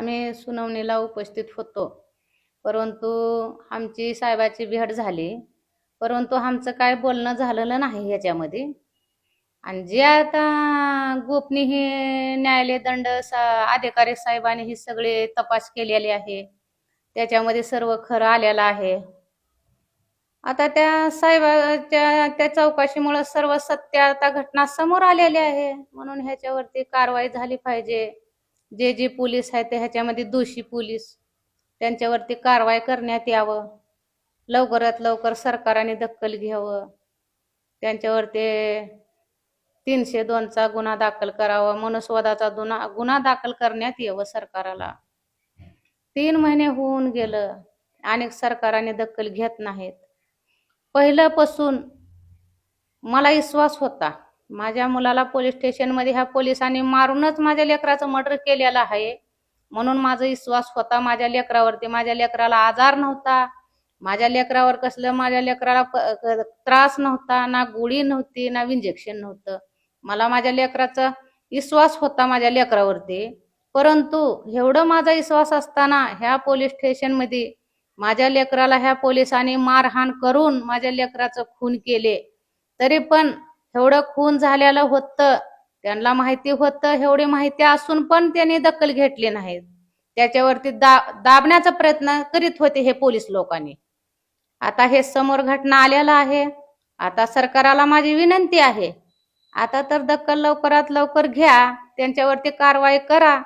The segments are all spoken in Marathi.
आम्ही सुनावणीला उपस्थित होतो. परंतु आमची साहेबाची भेट झाली. परंतु आमचं काय बोलणं झालेलं नाही ह्याच्यामध्ये आणि जे आता गोपनीय हे न्यायालय दंड सा अधिकारी साहेबांनी ही सगळे तपास केलेले आहे. त्याच्यामध्ये सर्व खरं आलेलं आहे. आता त्या साहेबाच्या त्या चौकशीमुळे सर्व सत्य आता घटना समोर आलेली आहे. म्हणून ह्याच्यावरती कारवाई झाली पाहिजे. जे जे पोलीस आहेत ते ह्याच्यामध्ये दोषी पोलीस. त्यांच्यावरती कारवाई करण्यात यावं. लवकरात लवकर सरकारने दखल घ्यावं. त्यांच्यावरती तीनशे दोनचा गुन्हा दाखल करावा. मनुस्वादाचा गुन्हा गुन्हा दाखल करण्यात यावं सरकाराला. तीन महिने होऊन गेलं. अनेक सरकाराने दखल घेत नाहीत. पहिल्यापासून मला विश्वास होता. माझ्या मुलाला पोलीस स्टेशनमध्ये ह्या पोलिसांनी मारूनच माझ्या लेकराचं मर्डर केलेलं आहे. म्हणून माझा विश्वास होता माझ्या लेकरावरती. माझ्या लेकराला आजार नव्हता. माझ्या लेकरावर कसलं माझ्या लेकराला त्रास नव्हता ना गोळी नव्हती ना इंजेक्शन नव्हतं. मला माझ्या लेकराचा विश्वास होता माझ्या लेकरावरती. परंतु एवढं माझा विश्वास असताना ह्या पोलीस स्टेशनमध्ये माझ्या लेकराला ह्या पोलिसांनी मारहाण करून माझ्या लेकराचं खून केले. तरी पण एवढं खून झालेलं होतं त्यांना माहिती होतं एवढी माहिती असून पण त्यांनी दखल घेतली नाही. त्याच्यावरती दा दाबण्याचा प्रयत्न करीत होते हे पोलीस लोकांनी. आता हे समोर घटना आलेला आहे. आता सरकाराला माझी विनंती आहे आता तर दखल लवकरात लवकर घ्या त्यांच्यावरती कारवाई करा.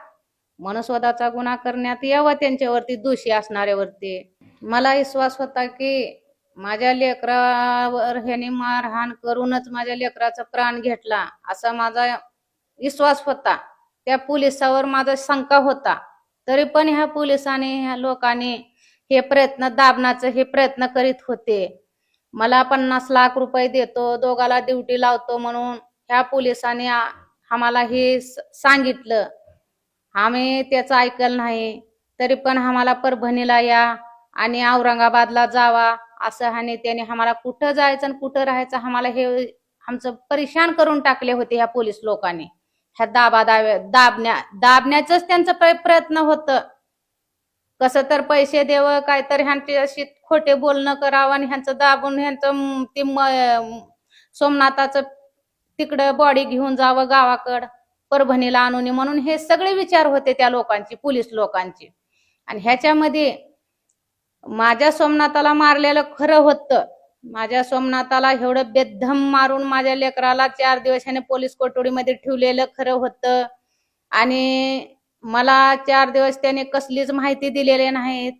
मनस्वदाचा गुन्हा करण्यात यावा त्यांच्यावरती दोषी असणाऱ्यावरती. मला विश्वास होता की माझ्या लेकरावर ह्याने मारहाण करूनच माझ्या लेकराचा प्राण घेतला असा माझा विश्वास होता. त्या पोलिसावर माझा शंका होता. तरी पण ह्या पोलिसांनी ह्या लोकांनी हे प्रयत्न दाबण्याचे हे प्रयत्न करीत होते. मला पन्नास लाख रुपये देतो दोघाला ड्युटी लावतो म्हणून ह्या पोलिसांनी आम्हाला हे सांगितलं. आम्ही त्याचं ऐकलं नाही. तरी पण आम्हाला परभणीला या आणि औरंगाबादला जावा. असं हा नेत्याने आम्हाला कुठं जायचं आणि कुठं राहायचं आम्हाला हे आमचं परेशान करून टाकले होते ह्या पोलीस लोकांनी. ह्या दाबा दाव्या दाबण्या दाबण्याचंच त्यांचं प्रयत्न होतं. कसं तर पैसे देव काय तर ह्यांची अशी खोटे बोलणं करावं आणि ह्यांचं दाबून ह्यांचं ते सोमनाथाचं तिकडं बॉडी घेऊन जावं गावाकड परभणीला आणून म्हणून हे सगळे विचार होते त्या लोकांची पोलीस लोकांची. आणि ह्याच्यामध्ये माझ्या सोमनाथाला मारलेलं खरं होतं. माझ्या सोमनाथाला एवढं बेद्धम मारून माझ्या लेकराला चार दिवस पोलीस कोठडीमध्ये ठेवलेलं खरं होतं. आणि मला चार दिवस त्याने कसलीच माहिती दिलेली नाहीत.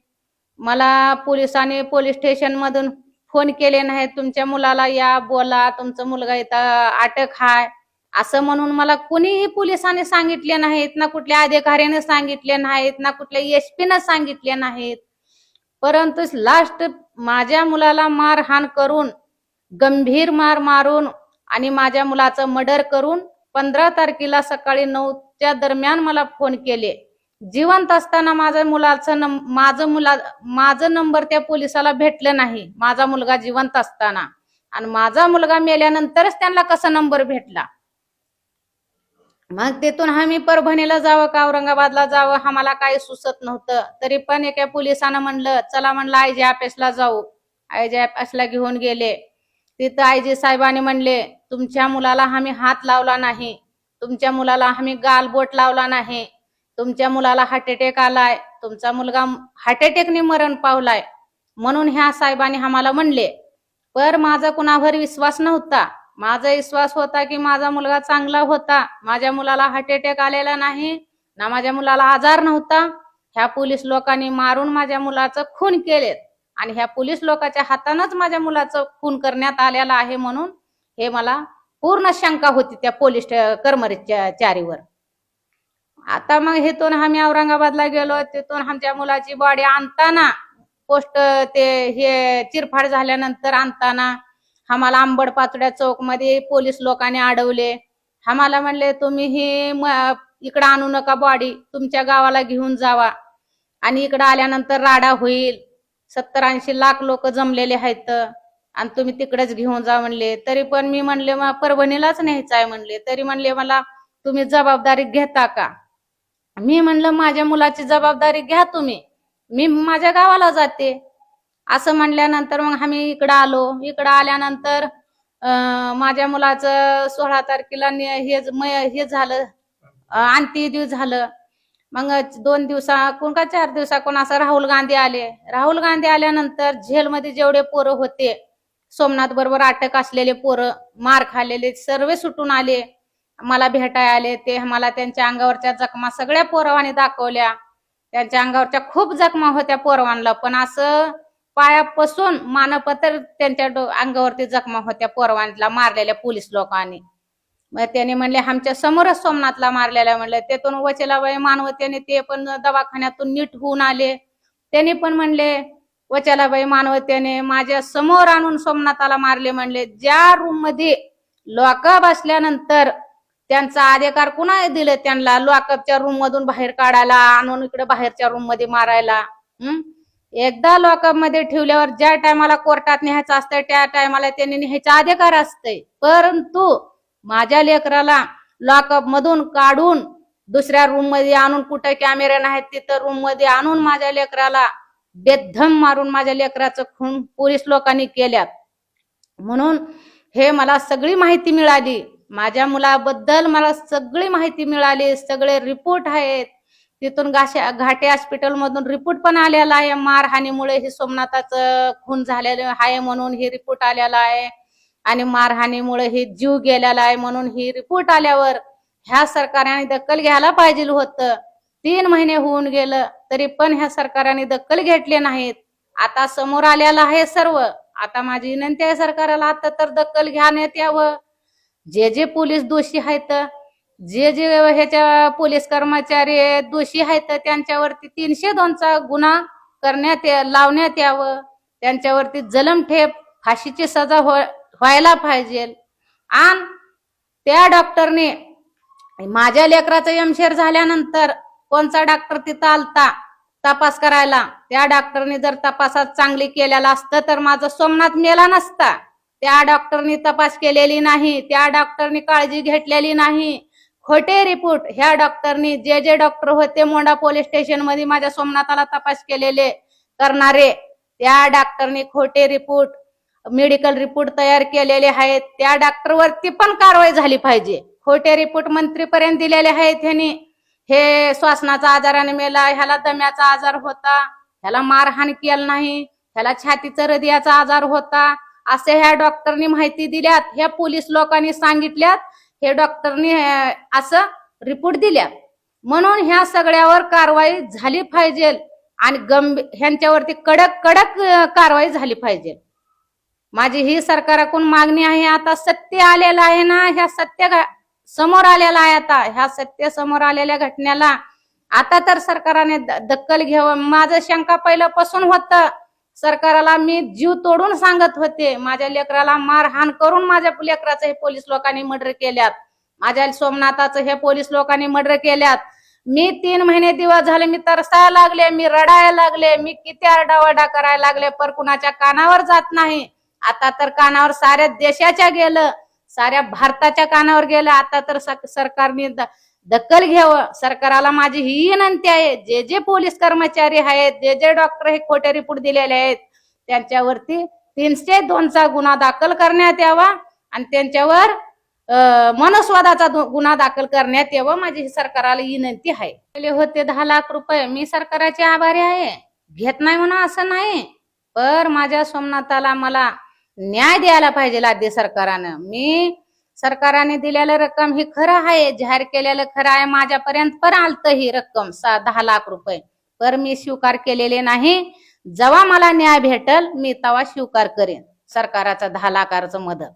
मला पोलिसांनी पोलीस स्टेशन मधून फोन केले नाहीत. तुमच्या मुलाला या बोला तुमचा मुलगा इथं अटक हाय. असं म्हणून मला कुणीही पोलिसांनी सांगितले नाहीत ना कुठल्या अधिकाऱ्याने सांगितले नाहीत ना कुठल्या एस पीनं सांगितले नाहीत. परंतु लास्ट माझ्या मुलाला मारहाण करून गंभीर मार मारून आणि माझ्या मुलाचं मर्डर करून पंधरा तारखेला सकाळी नऊच्या दरम्यान मला फोन केले. जिवंत असताना माझ्या मुलाचं माझं मुला माझं नंबर त्या पोलिसाला भेटलं नाही. माझा मुलगा जिवंत असताना. आणि माझा मुलगा मेल्यानंतरच त्यांना कसा नंबर भेटला? मग तिथून आम्ही परभणीला जावं का औरंगाबादला जावं आम्हाला काही सुचत नव्हतं. तरी पण एका पोलिसानं म्हणलं चला म्हणलं आयजी ऑफिसला जाऊ. आयजी ऑफिसला घेऊन गेले. तिथं आयजी साहेबांनी म्हणले तुमच्या मुलाला आम्ही हात लावला नाही. तुमच्या मुलाला आम्ही गालबोट लावला नाही. तुमच्या मुलाला हार्ट अटॅक आलाय. तुमचा मुलगा हार्ट अटॅकने मरण पावलाय. म्हणून ह्या साहेबांनी आम्हाला म्हणले पर माझा कुणावर विश्वास नव्हता. माझा विश्वास होता की माझा मुलगा चांगला होता. माझ्या मुलाला हार्ट अटॅक आलेला नाही ना माझ्या मुलाला आजार नव्हता. ह्या पोलीस लोकांनी मारून माझ्या मुलाचं खून केलेत. आणि ह्या पोलीस लोकांच्या हातानंच माझ्या मुलाचं खून करण्यात आलेलं आहे म्हणून हे मला पूर्ण शंका होती त्या पोलीस कर्मचारीवर आता मग हेतून आम्ही औरंगाबादला गेलो तिथून आमच्या मुलाची बॉडी आणताना पोस्ट ते हे चिरफाड झाल्यानंतर आणताना आम्हाला आंबड पाचड्या चौकमध्ये पोलीस लोकांनी अडवले. आम्हाला म्हणले तुम्ही ही इकडं आणू नका बॉडी तुमच्या गावाला घेऊन जावा. आणि इकडं आल्यानंतर राडा होईल. सत्तर ऐंशी लाख लोक जमलेले आहेत. आणि तुम्ही तिकडेच घेऊन जा म्हणले. तरी पण मी म्हणले मग परभणीलाच न्यायचं आहे म्हणले. तरी म्हणले मला तुम्ही जबाबदारी घेता का? मी म्हणलं माझ्या मुलाची जबाबदारी घ्या तुम्ही. मी माझ्या गावाला जाते. असं म्हणल्यानंतर मग आम्ही इकडं आलो. इकडं आल्यानंतर माझ्या मुलाचं सोळा तारखेला हे हे झालं. अं, दिवस झालं. मग दोन दिवसा कोण का चार दिवसा कोण असं राहुल गांधी आले. राहुल गांधी आल्यानंतर झेलमध्ये जेवढे पोरं होते सोमनाथ बरोबर अटक असलेले पोरं मार खाल्लेले सर्व सुटून आले. मला भेटाय आले ते मला त्यांच्या अंगावरच्या जखमा सगळ्या पोरवाने दाखवल्या. त्यांच्या अंगावरच्या खूप जखमा होत्या पोरवांना. पण असं पायापासून मानपत्र त्यांच्या अंगावरती जखमा होत्या पोरवानला मारलेल्या पोलीस लोकांनी. मग त्याने म्हणले आमच्या समोरच सोमनाथला मारलेला म्हणलं त्यातून वचलाबाई मानवतेने ते पण दवाखान्यातून नीट होऊन आले. त्यांनी पण म्हणले वचलाबाई मानवतेने माझ्यासमोर आणून सोमनाथाला मारले. म्हणले ज्या रूममध्ये लॉकअप असल्यानंतर त्यांचा अधिकार कुणा दिले? त्यांना लॉकअपच्या रूम मधून बाहेर काढायला आणून इकडे बाहेरच्या रूममध्ये मारायला हम्म एकदा लॉकअपमध्ये ठेवल्यावर ज्या टायमाला कोर्टात न्यायचं असतंय त्या टायमाला त्यांनी न्यायचा अधिकार असतंय. परंतु माझ्या लेकराला लॉकअप मधून काढून दुसऱ्या रूममध्ये आणून कुठे कॅमेरे नाहीत तिथं रूममध्ये आणून माझ्या लेकराला बेधम मारून माझ्या लेकराचं खून पोलीस लोकांनी केल्यात. म्हणून हे मला सगळी माहिती मिळाली. माझ्या मुलाबद्दल मला सगळी माहिती मिळाली. सगळे रिपोर्ट आहेत. तिथून गाशा घाटे हॉस्पिटल मधून रिपोर्ट पण आलेला आहे. मारहाणीमुळे हे सोमनाथाचं खून झालेलं आहे म्हणून ही रिपोर्ट आलेला आहे. आणि मारहाणीमुळे हे जीव गेलेला आहे म्हणून ही रिपोर्ट आल्यावर ह्या सरकारने दखल घ्यायला पाहिजे होतं. तीन महिने होऊन गेलं तरी पण ह्या सरकारने दखल घेतले नाहीत. आता समोर आलेलं आहे सर्व. आता माझी विनंती आहे सरकारला आता तर दखल घेण्यात यावं जे जे पोलीस दोषी आहेत जे जे ह्याच्या पोलीस कर्मचारी दोषी आहेत त्यांच्यावरती तीनशे दोनचा गुन्हा करण्यात या- लावण्यात यावं. त्यांच्यावरती जलमठेप फाशीची सजा हो- व्हायला पाहिजे. आणि त्या डॉक्टरने माझ्या लेकराचं एमशेर झाल्यानंतर कोणचा डॉक्टर तिथं आलता? तपास करायला. त्या डॉक्टरने जर तपासात चांगली केलेला असतं तर माझा सोमनाथ मेला नसता. त्या डॉक्टरनी तपास केलेली नाही. त्या डॉक्टरनी काळजी घेतलेली नाही. खोटे रिपोर्ट. ह्या डॉक्टरनी जे जे डॉक्टर होते मोंडा पोलीस स्टेशनमध्ये माझ्या सोमनाथाला तपास केलेले करणारे त्या डॉक्टरनी खोटे रिपोर्ट मेडिकल रिपोर्ट तयार केलेले आहेत. त्या डॉक्टरवरती पण कारवाई झाली पाहिजे. खोटे रिपोर्ट मंत्रीपर्यंत दिलेले आहेत ह्यांनी. हे श्वासनाचा आजाराने मेला ह्याला दम्याचा आजार होता ह्याला मारहाण केलं नाही ह्याला छातीचा हृदयाचा आजार होता. असे ह्या डॉक्टरनी माहिती दिल्यात. ह्या पोलीस लोकांनी सांगितल्यात हे डॉक्टरनी असं रिपोर्ट दिल्या. म्हणून ह्या सगळ्यावर कारवाई झाली पाहिजे आणि गंभीर ह्यांच्यावरती कडक कडक कारवाई झाली पाहिजे. माझी ही सरकाराकडून मागणी आहे आता सत्य आलेलं आहे ना ह्या सत्य समोर आलेला आहे आता ह्या सत्य समोर आलेल्या घटनेला. आता तर सरकारने दखल घ्यावं. माझं शंका पहिल्यापासून होतं. सरकाराला मी जीव तोडून सांगत होते. माझ्या लेकराला मारहाण करून माझ्या लेकराचं हे पोलीस लोकांनी मर्डर केल्यात. माझ्या सोमनाथाचं हे पोलीस लोकांनी मर्डर केल्यात. मी तीन महिने दिवस झाले मी तरसायला लागले मी रडायला लागले मी किती आरडाओरडा करायला लागले पर कुणाच्या कानावर जात नाही. आता तर कानावर साऱ्या देशाच्या गेलं साऱ्या भारताच्या कानावर गेलं आता तर सरकारने दखल घ्यावं. सरकाराला माझी ही विनंती आहे जे जे पोलीस कर्मचारी आहेत जे जे डॉक्टर हे खोटे रिपोर्ट दिलेले आहेत त्यांच्यावरती तीनशे दोनचा गुन्हा दाखल करण्यात यावा आणि त्यांच्यावर मनस्वादाचा गुन्हा दाखल करण्यात यावं. माझी ही विनंती आहे. पहिले होते दहा लाख रुपये. मी सरकाराचे आभारी आहे. घेत नाही म्हणा असं नाही. पर माझ्या सोमनाथाला मला न्याय द्यायला पाहिजे राज्य सरकारानं. मी सरकारने दिलेलं रक्कम ही खरं आहे जाहीर केलेलं खरं आहे. माझ्यापर्यंत पण आलत ही रक्कम दहा लाख रुपये. पर मी स्वीकार केलेले नाही. जेव्हा मला न्याय भेटल मी तेव्हा स्वीकार करेन. सरकाराचा दहा लाखाचं मदत.